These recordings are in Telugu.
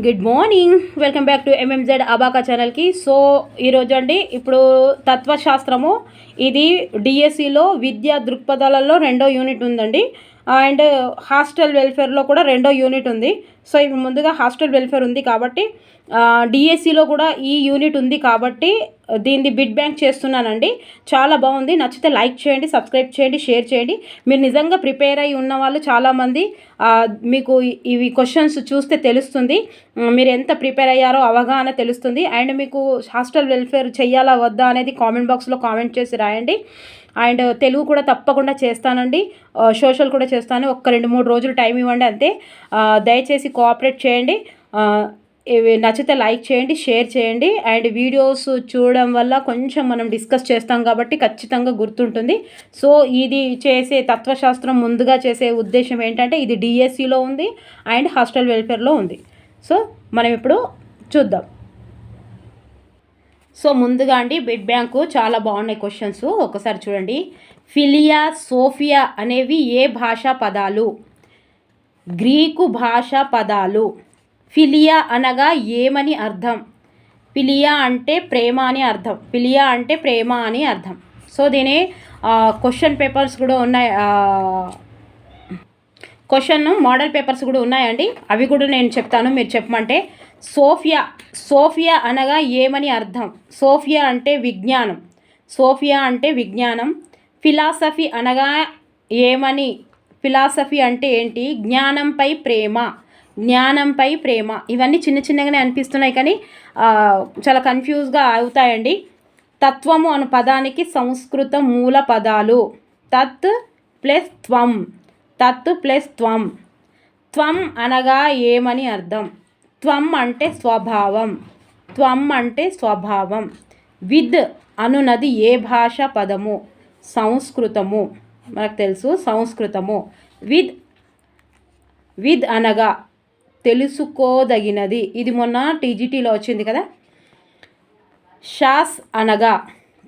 Good morning welcome back to MMZ abaca ఛానల్కి సో ఈరోజు అండి ఇప్పుడు తత్వశాస్త్రము ఇది డిఎస్సిలో విద్యా దృక్పథాలలో రెండో యూనిట్ ఉందండి. అండ్ హాస్టల్ వెల్ఫేర్లో కూడా రెండో యూనిట్ ఉంది. సో ఇప్పుడు ముందుగా హాస్టల్ వెల్ఫేర్ ఉంది కాబట్టి డిఎస్సిలో కూడా ఈ యూనిట్ ఉంది కాబట్టి దీన్ని బిడ్ బ్యాంక్ చేస్తున్నానండి. చాలా బాగుంది. నచ్చితే లైక్ చేయండి సబ్స్క్రైబ్ చేయండి షేర్ చేయండి. మీరు నిజంగా ప్రిపేర్ అయి ఉన్న వాళ్ళు చాలామంది మీకు ఇవి క్వశ్చన్స్ చూస్తే తెలుస్తుంది. మీరు ఎంత ప్రిపేర్ అయ్యారో అవగాహన తెలుస్తుంది. అండ్ మీకు హాస్టల్ వెల్ఫేర్ చేయాలా వద్దా అనేది కామెంట్ బాక్స్లో కామెంట్ చేసి రాయండి. అండ్ తెలుగు కూడా తప్పకుండా చేస్తానండి. సోషల్ కూడా చేస్తాను. ఒక్క రెండు మూడు రోజులు టైం ఇవ్వండి అంతే. దయచేసి కోఆపరేట్ చేయండి. నచ్చితే లైక్ చేయండి షేర్ చేయండి. అండ్ వీడియోస్ చూడడం వల్ల కొంచెం మనం డిస్కస్ చేస్తాం కాబట్టి ఖచ్చితంగా గుర్తుంటుంది. సో ఇది చేసే తత్వశాస్త్రం ముందుగా చేసే ఉద్దేశం ఏంటంటే ఇది డిఎస్సిలో ఉంది అండ్ హాస్టల్ వెల్ఫేర్లో ఉంది. సో మనం ఇప్పుడు చూద్దాం. సో ముందుగా అండి బిడ్ బ్యాంకు చాలా బాగున్నాయి క్వశ్చన్స్ ఒకసారి చూడండి. ఫిలియా సోఫియా అనేవి ఏ భాషా పదాలు? గ్రీకు భాషా పదాలు. ఫిలియా అనగా ఏమని అర్థం? ఫిలియా అంటే ప్రేమ అని అర్థం. ఫిలియా అంటే ప్రేమ అని అర్థం. సో దీని క్వశ్చన్ పేపర్స్ కూడా ఉన్నాయి. క్వశ్చన్ మోడల్ పేపర్స్ కూడా ఉన్నాయండి. అవి కూడా నేను చెప్తాను మీరు చెప్పమంటే. సోఫియా సోఫియా అనగా ఏమని అర్థం? సోఫియా అంటే విజ్ఞానం. సోఫియా అంటే విజ్ఞానం. ఫిలాసఫీ అనగా ఏమని? ఫిలాసఫీ అంటే ఏంటి? జ్ఞానంపై ప్రేమ. జ్ఞానంపై ప్రేమ. ఇవన్నీ చిన్న చిన్నగానే అనిపిస్తున్నాయి కానీ చాలా కన్ఫ్యూజ్గా అవుతాయండి. తత్వము అను పదానికి సంస్కృత మూల పదాలు. తత్ ప్లస్ త్వం. తత్ ప్లస్ త్వం. త్వం అనగా ఏమని అర్థం? త్వం అంటే స్వభావం. త్వం అంటే స్వభావం. విద్ అనునది ఏ భాష పదము? సంస్కృతము. మనకు తెలుసు సంస్కృతము. విద్ విద్ అనగా తెలుసుకోదగినది. ఇది మొన్న టీజీటీలో వచ్చింది కదా? షాస్ అనగా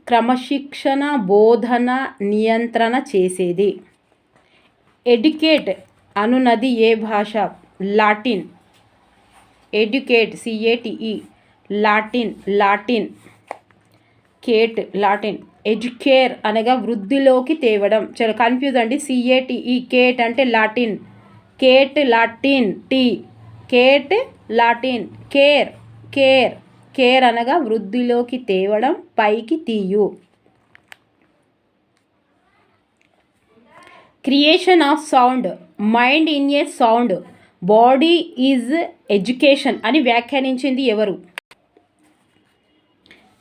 క్రమశిక్షణ బోధన నియంత్రణ చేసేది. ఎడ్యుకేట్ అనునది ఏ భాష? Latin. Educate C A T E Latin Latin. Cate Latin. Educare అనగా వృద్ధిలోకి తేవడం. చాలా కన్ఫ్యూజ్ అండి. C A T E cate అంటే Latin. Cate Latin T. Cate Latin. Care care. Care అనగా వృద్ధిలోకి తేవడం పైకి తీయు. Creation of sound. Mind in a sound. Body is education అని వ్యాఖ్యానించింది ఎవరు?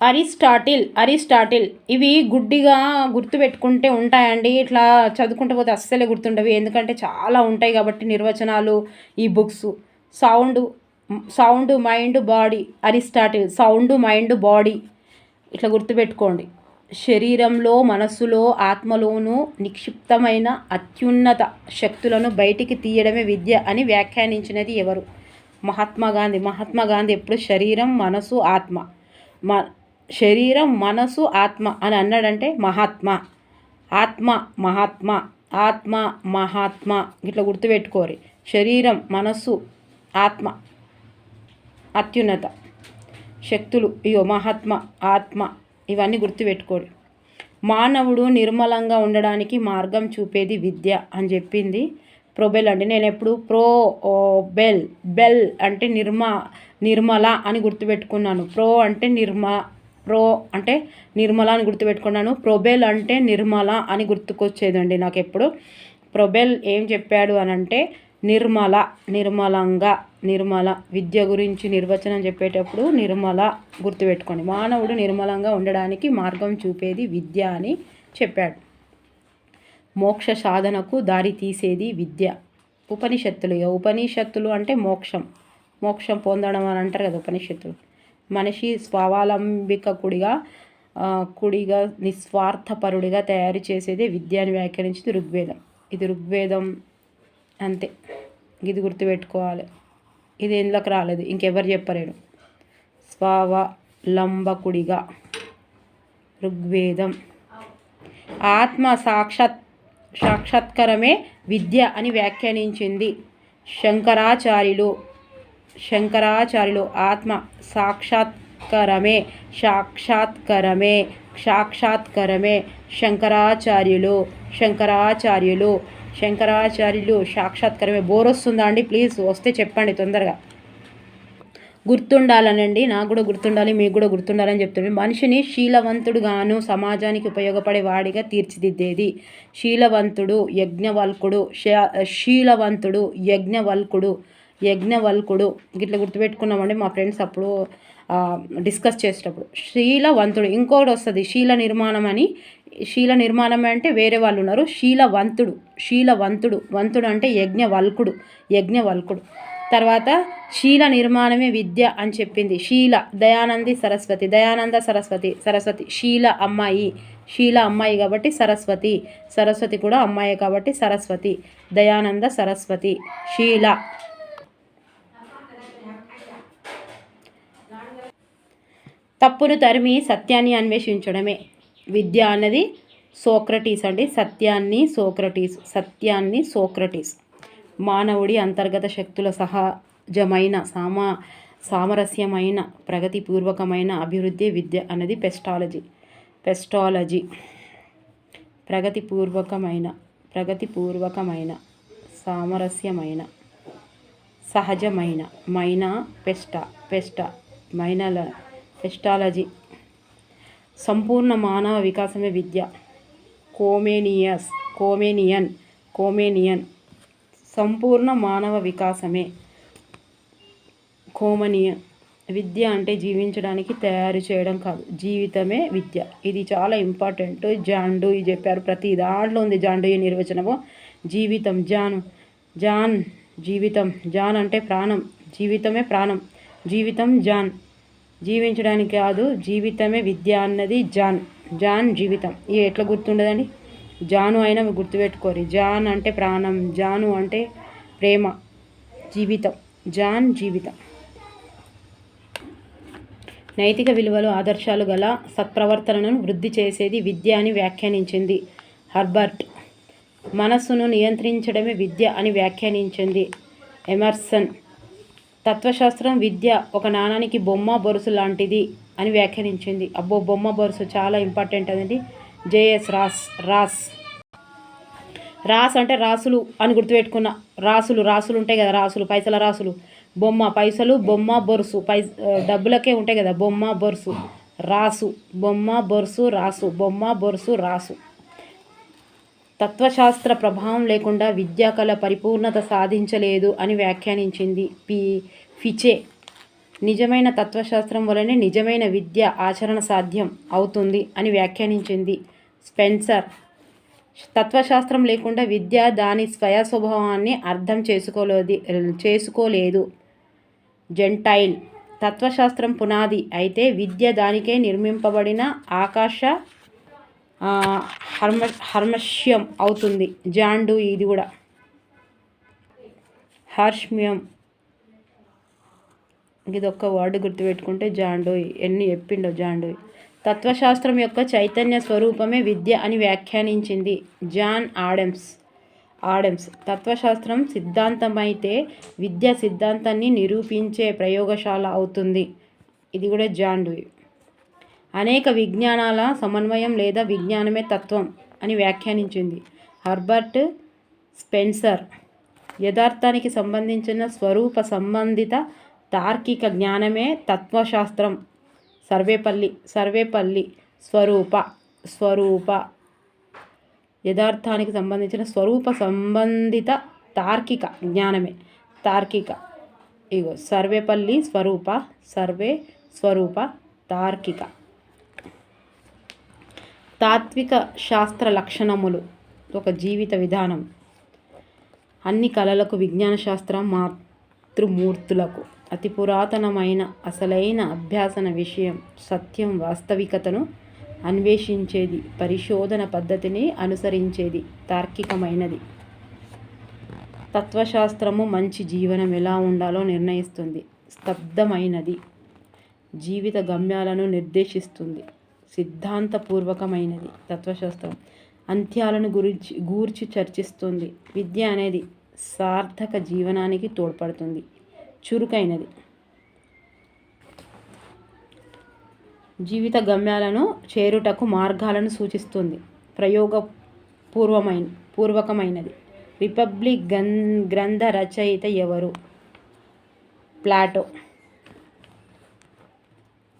అరిస్టాటిల్. అరిస్టాటిల్. ఇవి గుడ్డిగా గుర్తుపెట్టుకుంటే ఉంటాయండి. ఇట్లా చదువుకుంటూ పోతే అస్సలే గుర్తుండవి. ఎందుకంటే చాలా ఉంటాయి కాబట్టి నిర్వచనాలు ఈ books. Sound sound mind body. Aristotle. Sound mind body. ఇట్లా గుర్తుపెట్టుకోండి. శరీరంలో మనస్సులో ఆత్మలోనూ నిక్షిప్తమైన అత్యున్నత శక్తులను బయటికి తీయడమే విద్య అని వ్యాఖ్యానించినది ఎవరు? మహాత్మా గాంధీ. మహాత్మా గాంధీ ఎప్పుడు శరీరం మనసు ఆత్మ? మ శరీరం మనసు ఆత్మ అని అన్నాడంటే మహాత్మా. ఆత్మ మహాత్మ. ఆత్మ మహాత్మ. ఇట్లా గుర్తుపెట్టుకోరి. శరీరం మనస్సు ఆత్మ. అత్యున్నత శక్తులు. ఇయో మహాత్మ ఆత్మ. ఇవన్నీ గుర్తుపెట్టుకోండి మానవుడు నిర్మలంగా ఉండడానికి మార్గం చూపేది విద్య అని చెప్పింది ప్రొబెల్ అండి. నేను ఎప్పుడు ప్రో ఓ బెల్ బెల్ అంటే నిర్మ నిర్మల అని గుర్తుపెట్టుకున్నాను. ప్రో అంటే నిర్మ ప్రో అంటే నిర్మల అని గుర్తుపెట్టుకున్నాను. ప్రొబెల్ అంటే నిర్మల అని గుర్తుకొచ్చేదండి నాకు ఎప్పుడు ప్రొబెల్ ఏం చెప్పాడు అని అంటే నిర్మల నిర్మలంగా నిర్మల విద్య గురించి నిర్వచనం చెప్పేటప్పుడు నిర్మల గుర్తుపెట్టుకోండి. మానవుడు నిర్మలంగా ఉండడానికి మార్గం చూపేది విద్య అని చెప్పాడు. మోక్ష సాధనకు దారి తీసేది విద్య. ఉపనిషత్తులు ఇక ఉపనిషత్తులు అంటే మోక్షం. మోక్షం పొందడం అని అంటారు కదా ఉపనిషత్తులు. మనిషి స్వావలంబికకుడిగా కుడిగా నిస్వార్థపరుడిగా తయారు చేసేదే విద్య అని వ్యాఖ్యానించింది ఋగ్వేదం. ఇది ఋగ్వేదం అంతే. ఇది గుర్తుపెట్టుకోవాలి. ఇది ఎందులోకి రాలేదు? ఇంకెవరు చెప్పలేరు స్వావలంబకుడిగా ఋగ్వేదం. ఆత్మ సాక్షాత్ సాక్షాత్కరమే విద్య అని వ్యాఖ్యానించింది. శంకరాచార్యులు శంకరాచార్యులు ఆత్మ సాక్షాత్కరమే సాక్షాత్కరమే సాక్షాత్కరమే. శంకరాచార్యులు శంకరాచార్యులు శంకరాచార్యులు సాక్షాత్కరమే. బోర్ వస్తుందా అండి? ప్లీజ్ వస్తే చెప్పండి తొందరగా. గుర్తుండాలనండి. నాకు కూడా గుర్తుండాలి మీకు కూడా గుర్తుండాలని చెప్తుంది మనిషిని శీలవంతుడుగాను సమాజానికి ఉపయోగపడే వాడిగా తీర్చిదిద్దేది. శీలవంతుడు యజ్ఞవల్కుడు శీలవంతుడు యజ్ఞవల్కుడు యజ్ఞవల్కుడు. ఇట్లా గుర్తుపెట్టుకున్నామండి మా ఫ్రెండ్స్ అప్పుడు డిస్కస్ చేసేటప్పుడు. శీలవంతుడు ఇంకోటి వస్తుంది శీల నిర్మాణం అని శీల నిర్మాణం అంటే వేరే వాళ్ళు ఉన్నారు. శీలవంతుడు శీలవంతుడు వంతుడు అంటే యజ్ఞవల్కుడు యజ్ఞవల్కుడు. తర్వాత శీల నిర్మాణమే విద్య అని చెప్పింది. శీల దయానంది సరస్వతి దయానంద సరస్వతి సరస్వతి శీల అమ్మాయి శీల అమ్మాయి కాబట్టి సరస్వతి సరస్వతి కూడా అమ్మాయి కాబట్టి సరస్వతి దయానంద సరస్వతి శీల. తప్పును తరిమి సత్యాన్ని అన్వేషించడమే. విద్య అన్నది సోక్రటీస్ అండి సత్యాన్ని సోక్రటీస్ సత్యాన్ని సోక్రటీస్. మానవుడి అంతర్గత శక్తుల సహజమైన సామా సామరస్యమైన ప్రగతిపూర్వకమైన అభివృద్ధి విద్య అనేది పెస్టాలజీ. పెస్టాలజీ. ప్రగతిపూర్వకమైన ప్రగతిపూర్వకమైన సామరస్యమైన సహజమైన మైనా పెస్టా పెస్టా మైనల పెస్టాలజీ. సంపూర్ణ మానవ వికాసమే విద్య. కోమేనియస్ కోమేనియన్ కోమేనియన్. సంపూర్ణ మానవ వికాసమే. కోమనియన్ విద్య అంటే జీవించడానికి తయారు చేయడం కాదు జీవితమే విద్య. ఇది చాలా ఇంపార్టెంట్. జాండు చెప్పారు ప్రతి దాంట్లో ఉంది జాండు ఈ నిర్వచనము. జీవితం జాన్ జాన్ జీవితం. జాన్ అంటే ప్రాణం. జీవితమే ప్రాణం. జీవితం జాన్. జీవించడానికి కాదు జీవితమే విద్య అన్నది జాన్ జాన్ జీవితం. ఇది ఎట్లా గుర్తుండదండి? జాను అయినా గుర్తుపెట్టుకోరు. జాన్ అంటే ప్రాణం జాను అంటే ప్రేమ జీవితం. జాన్ జీవితం. నైతిక విలువలు ఆదర్శాలు గల సత్ప్రవర్తనను వృద్ధి చేసేది విద్య అని వ్యాఖ్యానించింది హర్బర్ట్. మనస్సును నియంత్రించడమే విద్య అని వ్యాఖ్యానించింది ఎమర్సన్. తత్వశాస్త్రం విద్య ఒక నాణానికి బొమ్మ బొరుసు లాంటిది అని వ్యాఖ్యానించింది. అబ్బో బొమ్మ బొరుసు చాలా ఇంపార్టెంట్ అనేది జేఎస్ రాస్ రాస్. రాస్ అంటే రాసులు అని గుర్తుపెట్టుకున్న. రాసులు రాసులు ఉంటాయి కదా రాసులు పైసల రాసులు. బొమ్మ పైసలు బొమ్మ బొరుసు. పై డబ్బులకే ఉంటాయి కదా బొమ్మ బొరుసు. రాసు బొమ్మ బొరుసు రాసు. బొమ్మ బొరుసు రాసు. తత్వశాస్త్ర ప్రభావం లేకుండా విద్యాకళ పరిపూర్ణత సాధించలేదు అని వ్యాఖ్యానించింది పి. ఫిచే. నిజమైన తత్వశాస్త్రం వలనే నిజమైన విద్య ఆచరణ సాధ్యం అవుతుంది అని వ్యాఖ్యానించింది స్పెన్సర్. తత్వశాస్త్రం లేకుండా విద్య దాని స్వయ స్వభావాన్ని అర్థం చేసుకోలేదు చేసుకోలేదు. జెంటైల్. తత్వశాస్త్రం పునాది అయితే విద్య దానికే నిర్మింపబడిన ఆకాశ హర్మ హర్మష్యం అవుతుంది. జాండు ఇది కూడా. హర్ష్మ్యం. ఇది ఒక్క వర్డ్ గుర్తుపెట్టుకుంటే జాండోయ్. ఎన్ని చెప్పిండో జాండోయ్. తత్వశాస్త్రం యొక్క చైతన్య స్వరూపమే విద్య అని వ్యాఖ్యానించింది జాన్ ఆడమ్స్. ఆడమ్స్. తత్వశాస్త్రం సిద్ధాంతమైతే విద్య సిద్ధాంతాన్ని నిరూపించే ప్రయోగశాల అవుతుంది. ఇది కూడా జాండోయ్. అనేక విజ్ఞానాల సమన్వయం లేదా విజ్ఞానమే తత్వం అని వ్యాఖ్యానించింది. హర్బర్ట్ స్పెన్సర్ యథార్థానికి సంబంధించిన స్వరూప సంబంధిత తార్కిక జ్ఞానమే తత్వశాస్త్రం. సర్వేపల్లి సర్వేపల్లి స్వరూప స్వరూప. యథార్థానికి సంబంధించిన స్వరూప సంబంధిత తార్కిక జ్ఞానమే. తార్కిక. ఇగో సర్వేపల్లి స్వరూప సర్వే స్వరూప తార్కిక. తాత్విక శాస్త్ర లక్షణములు ఒక జీవిత విధానం. అన్ని కళలకు విజ్ఞాన శాస్త్రం మాతృమూర్తులకు. అతి పురాతనమైన అసలైన అభ్యాసన విషయం సత్యం వాస్తవికతను అన్వేషించేది పరిశోధన పద్ధతిని అనుసరించేది తార్కికమైనది. తత్వశాస్త్రము మంచి జీవనం ఎలా ఉండాలో నిర్ణయిస్తుంది స్తబ్దమైనది జీవిత గమ్యాలను నిర్దేశిస్తుంది. సిద్ధాంతపూర్వకమైనది. తత్వశాస్త్రం అంత్యాలను గురించి గూర్చి చర్చిస్తుంది. విద్య అనేది సార్థక జీవనానికి తోడ్పడుతుంది. చురుకైనది. జీవిత గమ్యాలను చేరుటకు మార్గాలను సూచిస్తుంది. ప్రయోగ పూర్వమైన పూర్వకమైనది. రిపబ్లిక్ గన్ గ్రంథ రచయిత ఎవరు? ప్లాటో.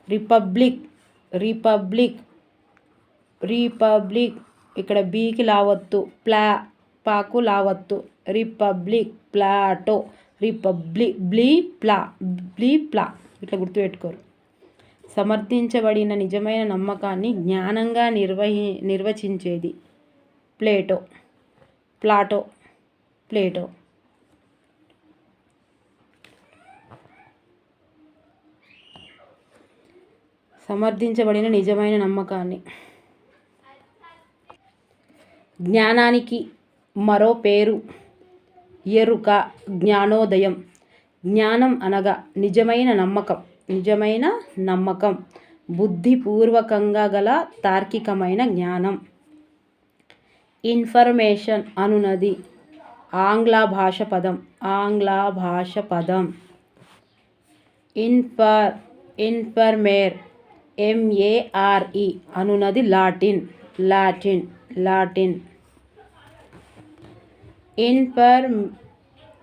రిపబ్లిక్ రిపబ్లిక్ రిపబ్లిక్ ఇక్కడ బీకి లావత్తు ప్లా పాకు లావత్తు రిపబ్లిక్ ప్లాటో రిపబ్లిక్ బ్లీ ప్లా బ్లీ ప్లా ఇట్లా గుర్తుపెట్టుకోరు. సమర్థించబడిన నిజమైన నమ్మకాన్ని జ్ఞానంగా నిర్వహి నిర్వచించేది ప్లేటో ప్లాటో ప్లేటో. సమర్థించబడిన నిజమైన నమ్మకాన్ని. జ్ఞానానికి మరో పేరు ఎరుక జ్ఞానోదయం. జ్ఞానం అనగా నిజమైన నమ్మకం. నిజమైన నమ్మకం. బుద్ధిపూర్వకంగా గల తార్కికమైన జ్ఞానం. ఇన్ఫర్మేషన్ అనునది ఆంగ్ల భాష పదం. ఆంగ్ల భాష పదం. ఇన్ఫర్ ఇన్ఫర్మేర్ ఎంఏఆర్ఈ అనునది లాటిన్ లాటిన్ లాటిన్. ఇన్ఫర్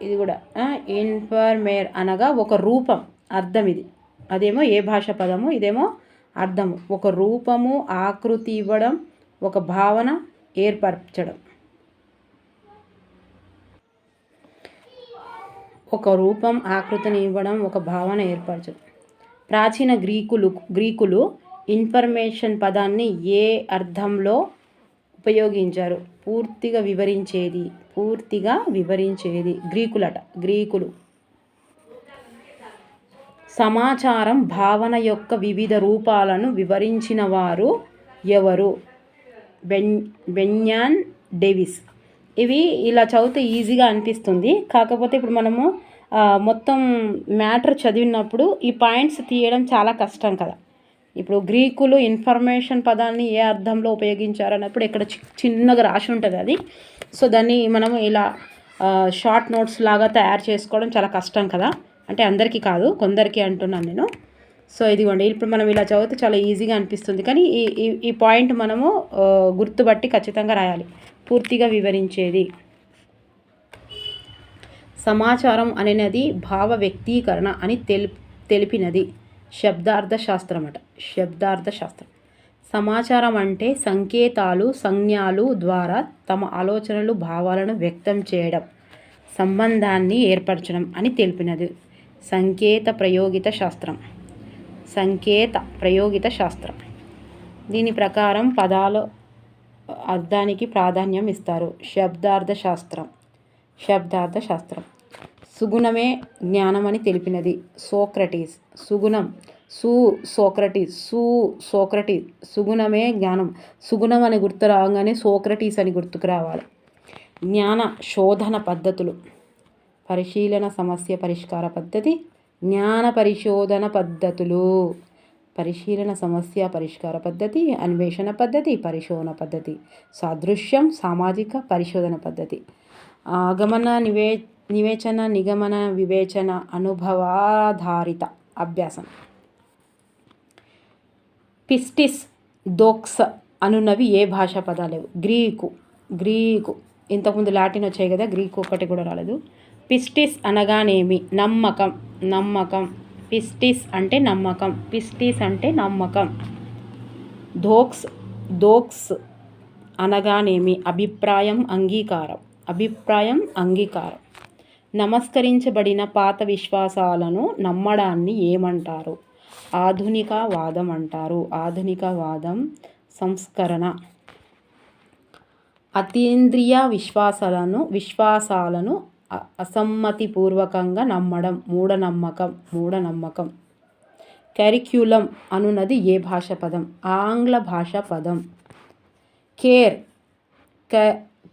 ఇది కూడా ఇన్ఫర్మేర్ అనగా ఒక రూపం అర్థం ఇది. అదేమో ఏ భాష పదము ఇదేమో అర్థము. ఒక రూపము ఆకృతి ఇవ్వడం ఒక భావన ఏర్పరచడం. ఒక రూపం ఆకృతిని ఇవ్వడం ఒక భావన ఏర్పరచడం. ప్రాచీన గ్రీకులు గ్రీకులు ఇన్ఫర్మేషన్ పదాన్ని ఏ అర్థంలో ఉపయోగించారు? పూర్తిగా వివరించేది పూర్తిగా వివరించేది గ్రీకులట గ్రీకులు. సమాచారం భావన యొక్క వివిధ రూపాలను వివరించిన వారు ఎవరు? బెన్ బెన్యాన్ డేవిస్. ఇవి ఇలా చదివితే ఈజీగా అనిపిస్తుంది. కాకపోతే ఇప్పుడు మనము మొత్తం మ్యాటర్ చదివినప్పుడు ఈ పాయింట్స్ తీయడం చాలా కష్టం కదా. ఇప్పుడు గ్రీకులు ఇన్ఫర్మేషన్ పదాన్ని ఏ అర్థంలో ఉపయోగించారు అన్నప్పుడు ఇక్కడ చిన్నగా రాసి ఉంటుంది అది. సో దాన్ని మనము ఇలా షార్ట్ నోట్స్ లాగా తయారు చేసుకోవడం చాలా కష్టం కదా. అంటే అందరికీ కాదు కొందరికి అంటున్నాను నేను. సో ఇదిగోండి ఇప్పుడు మనం ఇలా చదివితే చాలా ఈజీగా అనిపిస్తుంది. కానీ ఈ ఈ పాయింట్ మనము గుర్తుబట్టి ఖచ్చితంగా రాయాలి. పూర్తిగా వివరించేది. సమాచారం అనేది భావ వ్యక్తీకరణ అని తెలి తెలిపినది. శబ్దార్థ శాస్త్రం అట శబ్దార్థ శాస్త్రం సమాచారం అంటే సంకేతాలు సంజ్ఞాలు ద్వారా తమ ఆలోచనలు భావాలను వ్యక్తం చేయడం సంబంధాన్ని ఏర్పరచడం అని తెలిపినది. సంకేత ప్రయోగిత శాస్త్రం. సంకేత ప్రయోగిత శాస్త్రం. దీని ప్రకారం పదాలు అర్థానికి ప్రాధాన్యం ఇస్తారు. శబ్దార్థ శాస్త్రం శబ్దార్థ శాస్త్రం సుగుణమే జ్ఞానమని తెలిపినది సోక్రటీస్. సుగుణం. సు సోక్రటీస్. సు సోక్రటీస్. సుగుణమే జ్ఞానం. సుగుణం అని గుర్తు రాగానే సోక్రటీస్ అని గుర్తుకు రావాలి. జ్ఞాన శోధన పద్ధతులు. పరిశీలన సమస్య పరిష్కార పద్ధతి. జ్ఞాన పరిశోధన పద్ధతులు. పరిశీలన సమస్య పరిష్కార పద్ధతి. అన్వేషణ పద్ధతి. పరిశోధన పద్ధతి. సాదృశ్యం సామాజిక పరిశోధన పద్ధతి. గమన నివే నివేచన నిగమన వివేచన అనుభవాధారిత అభ్యాసం. పిస్టిస్ దోక్స్ అనున్నవి ఏ భాషా పదాలు గ్రీకు గ్రీకు ఇంతకుముందు లాటిన్ వచ్చాయి కదా గ్రీకు ఒకటి కూడా రాలేదు. పిస్టిస్ అనగానేమి? నమ్మకం నమ్మకం. పిస్టిస్ అంటే నమ్మకం. పిస్టిస్ అంటే నమ్మకం. ధోక్స్ దోక్స్ అనగానేమి? అభిప్రాయం అంగీకారం. అభిప్రాయం అంగీకారం. నమస్కరించబడిన పాత విశ్వాసాలను నమ్మడాన్ని ఏమంటారు? ఆధునిక వాదం అంటారు ఆధునిక వాదం సంస్కరణ. అతీంద్రియ విశ్వాసాలను విశ్వాసాలను అసమ్మతిపూర్వకంగా నమ్మడం మూఢనమ్మకం మూఢనమ్మకం. కరిక్యులం అనున్నది ఏ భాష పదం ఆంగ్ల భాష పదం కేర్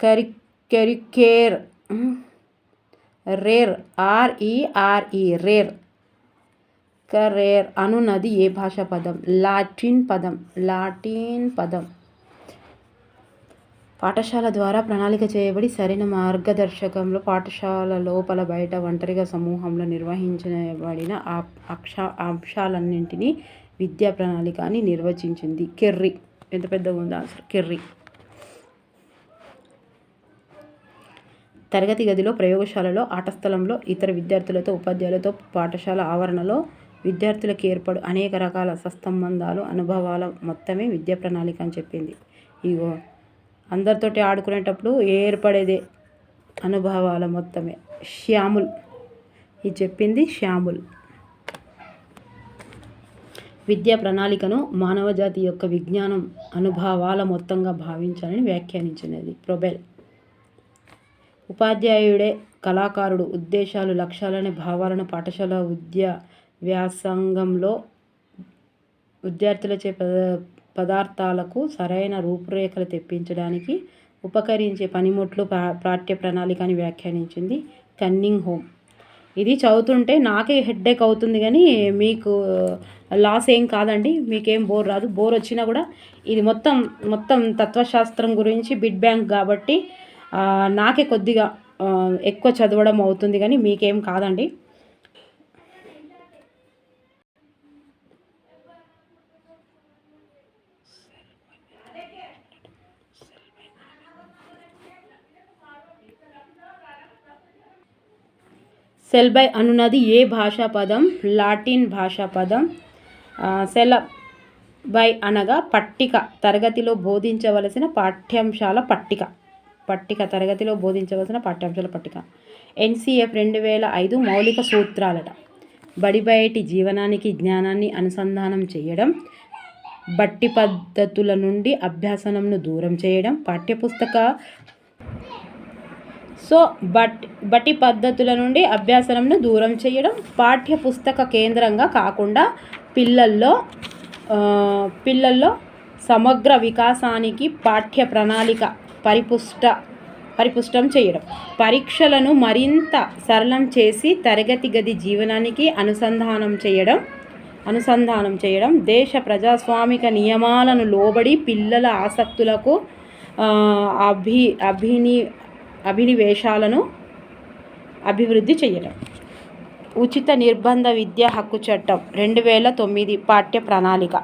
కరి కెరికేర్ రేర్ ఆర్ఈఆర్ఈ రేర్. కరేర్ అనున్నది ఏ భాష పదం? లాటిన్ పదం. లాటిన్ పదం. పాఠశాల ద్వారా ప్రణాళిక చేయబడి సరైన మార్గదర్శకంలో పాఠశాల లోపల బయట ఒంటరిగా సమూహంలో నిర్వహించబడిన అక్ష అంశాలన్నింటినీ విద్యా ప్రణాళిక అని నిర్వచించింది. కెర్రీ. ఎంత పెద్దగా ఉందో? Answer Kerry. తరగతి గదిలో ప్రయోగశాలలో ఆట స్థలంలో ఇతర విద్యార్థులతో ఉపాధ్యాయులతో పాఠశాల ఆవరణలో విద్యార్థులకు ఏర్పడు అనేక రకాల సత్సంబంధాలు అనుభవాల మొత్తమే విద్యా ప్రణాళిక అని చెప్పింది. ఇగో అందరితోటి ఆడుకునేటప్పుడు ఏర్పడేదే అనుభవాల మొత్తమే. శ్యాముల్ ఇది చెప్పింది శ్యాముల్. విద్యా ప్రణాళికను మానవజాతి యొక్క విజ్ఞానం అనుభవాల మొత్తంగా భావించాలని వ్యాఖ్యానించినది. ప్రొబెల్ ఉపాధ్యాయుడే కళాకారుడు. ఉద్దేశాలు లక్ష్యాలనే భావాలను పాఠశాల విద్యా వ్యాసంగంలో విద్యార్థులచే పద పదార్థాలకు సరైన రూపురేఖలు తెప్పించడానికి ఉపకరించే పనిముట్లు పాఠ్య ప్రణాళిక అని వ్యాఖ్యానించింది కన్నింగ్ హోమ్. ఇది చదువుతుంటే నాకే హెడ్ఏక్ అవుతుంది కానీ మీకు లాస్ ఏం కాదండి మీకేం బోర్ రాదు. బోర్ వచ్చినా కూడా ఇది మొత్తం మొత్తం తత్వశాస్త్రం గురించి బిడ్ బ్యాంక్ కాబట్టి నాకే కొద్దిగా ఎక్కువ చదవడం అవుతుంది కానీ మీకేం కాదండి. సెల్బై అనున్నది ఏ భాషా పదం? లాటిన్ భాషా పదం. సెల బై అనగా పట్టిక తరగతిలో బోధించవలసిన పాఠ్యాంశాల పట్టిక. పట్టిక తరగతిలో బోధించవలసిన పాఠ్యాంశాల పట్టిక. ఎన్సిఎఫ్ రెండు వేల ఐదు మౌలిక సూత్రాలట. బడి బయటి జీవనానికి జ్ఞానాన్ని అనుసంధానం చేయడం బట్టి పద్ధతుల నుండి అభ్యాసనంను దూరం చేయడం పాఠ్యపుస్తక సో బట్ బట్టి పద్ధతుల నుండి అభ్యాసనంను దూరం చేయడం పాఠ్య పుస్తక కేంద్రంగా కాకుండా పిల్లల్లో పిల్లల్లో సమగ్ర వికాసానికి పాఠ్య ప్రణాళిక పరిపుష్ట పరిపుష్టం చేయడం. పరీక్షలను మరింత సరళం చేసి తరగతి గది జీవనానికి అనుసంధానం చేయడం అనుసంధానం చేయడం దేశ ప్రజాస్వామిక నియమాలను లోబడి పిల్లల ఆసక్తులకు అభి అభిని అభినివేశాలను అభివృద్ధి చేయడం. ఉచిత నిర్బంధ విద్యా హక్కు చట్టం రెండు వేల తొమ్మిది పాఠ్య ప్రణాళిక.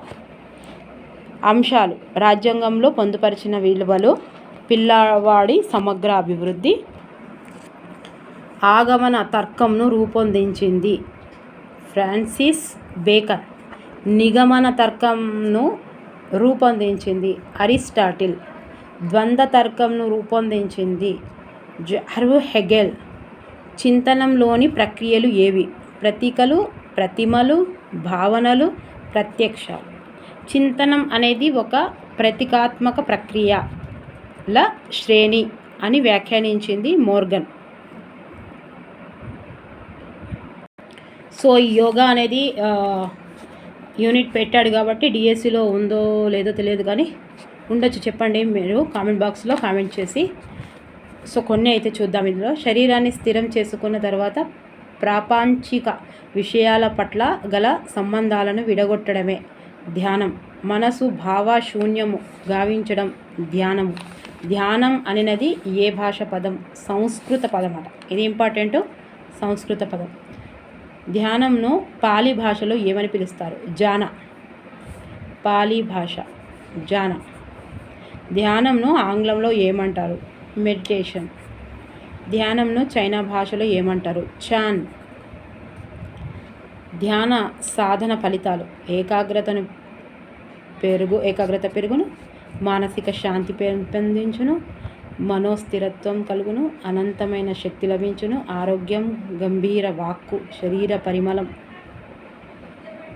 అంశాలు. రాజ్యాంగంలో పొందుపరిచిన విలువలు పిల్లవాడి సమగ్ర అభివృద్ధి. ఆగమన తర్కంను రూపొందించింది ఫ్రాన్సిస్ బేకర్. నిగమన తర్కంను రూపొందించింది అరిస్టాటిల్. ద్వంద్వ తర్కంను రూపొందించింది జార్వ్ హెగెల్. చింతనంలోని ప్రక్రియలు ఏవి? ప్రతీకలు ప్రతిమలు భావనలు ప్రత్యక్షాలు చింతనం అనేది ఒక ప్రతీకాత్మక ప్రక్రియ. ల శ్రేణి అని వ్యాఖ్యానించింది మోర్గన్. సో ఈ యోగా అనేది యూనిట్ పెట్టాడు కాబట్టి డిఎస్సిలో ఉందో లేదో తెలియదు కానీ ఉండొచ్చు. చెప్పండి మీరు కామెంట్ బాక్స్లో కామెంట్ చేసి. సో కొన్ని అయితే చూద్దాం ఇందులో. శరీరాన్ని స్థిరం చేసుకున్న తర్వాత ప్రాపంచిక విషయాల పట్ల గల సంబంధాలను విడగొట్టడమే ధ్యానం. మనసు భావ శూన్యము గావించడం ధ్యానము. ధ్యానం అనేది ఏ భాష పదం? సంస్కృత పదం అట ఇది ఇంపార్టెంట్? సంస్కృత పదం. ధ్యానంను పాలి భాషలో ఏమని పిలుస్తారు? జాన. పాలి భాష. జాన. ధ్యానంను ఆంగ్లంలో ఏమంటారు? మెడిటేషన్. ధ్యానంను చైనా భాషలో ఏమంటారు? చాన్. ధ్యాన సాధన ఫలితాలు. ఏకాగ్రతను పెరుగు ఏకాగ్రత పెరుగును మానసిక శాంతి పెంపొందించును మనోస్థిరత్వం కలుగును అనంతమైన శక్తి లభించును ఆరోగ్యం గంభీర వాక్కు శరీర పరిమళం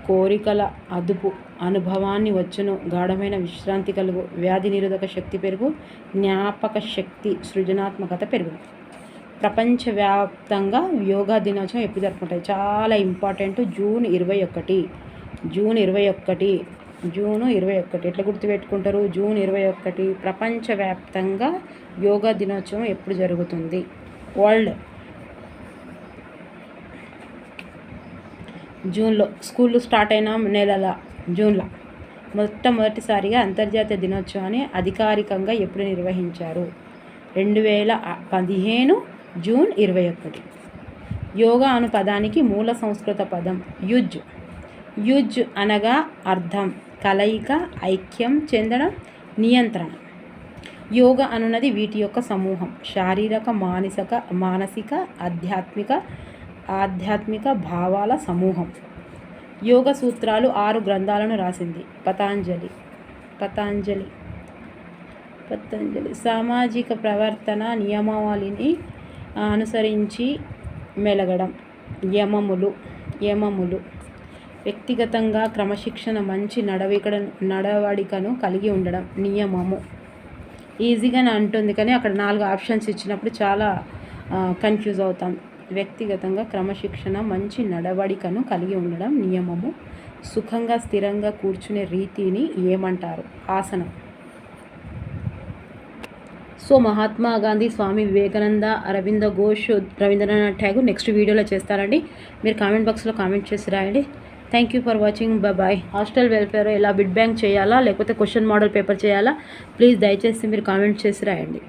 కోరికల అదుపు అనుభవాన్ని వచ్చును గాఢమైన విశ్రాంతి కలుగు వ్యాధి నిరోధక శక్తి పెరుగు జ్ఞాపక శక్తి సృజనాత్మకత పెరుగు. ప్రపంచవ్యాప్తంగా యోగా దినోత్సవం ఎప్పుడు జరుపుకుంటాయి. చాలా ఇంపార్టెంట్ జూన్ ఇరవై ఒకటి. జూన్ ఇరవై ఒకటి జూన్ ఇరవై ఒకటి ఎట్లా గుర్తుపెట్టుకుంటారు? జూన్ ఇరవై ఒకటి ప్రపంచవ్యాప్తంగా యోగా దినోత్సవం ఎప్పుడు జరుగుతుంది? వరల్డ్. జూన్లో. స్కూళ్ళు స్టార్ట్ అయిన నెలల జూన్లో. మొట్టమొదటిసారిగా అంతర్జాతీయ దినోత్సవాన్ని అధికారికంగా ఎప్పుడు నిర్వహించారు? రెండు వేల పదిహేను జూన్ ఇరవై ఒకటి యోగా అను పదానికి మూల సంస్కృత పదం యుజ్. యుజ్ అనగా అర్థం. కలయిక ఐక్యం చెందడం నియంత్రణ. యోగ అనున్నది వీటి యొక్క సమూహం. శారీరక మానసిక మానసిక ఆధ్యాత్మిక ఆధ్యాత్మిక భావాల సమూహం. యోగ సూత్రాలు ఆరు గ్రంథాలను రాసింది. పతాంజలి పతాంజలి పతంజలి. సామాజిక ప్రవర్తన నియమావళిని అనుసరించి మెలగడం. యమములు యమములు. వ్యక్తిగతంగా క్రమశిక్షణ మంచి నడవికడ నడవడికను కలిగి ఉండడం నియమము. ఈజీగానే అంటుంది కానీ అక్కడ నాలుగు ఆప్షన్స్ ఇచ్చినప్పుడు చాలా కన్ఫ్యూజ్ అవుతాం. వ్యక్తిగతంగా క్రమశిక్షణ మంచి నడవడికను కలిగి ఉండడం నియమము. సుఖంగా స్థిరంగా కూర్చునే రీతిని ఏమంటారు? ఆసనం. సో మహాత్మా గాంధీ స్వామి వివేకానంద అరవింద ఘోష్ రవీంద్రనాథ్ ఠాగూర్ నెక్స్ట్ వీడియోలో చేస్తారండి. మీరు కామెంట్ బాక్స్లో కామెంట్ చేసి రాయండి. Thank you for watching bye hostel welfare ఎలా బిడ్ బ్యాంక్ చేయాలా? లేకపోతే క్వశ్చన్ మోడల్ పేపర్ చేయాలా? ప్లీజ్ దయచేసి మీరు కామెంట్ చేసి రాయండి.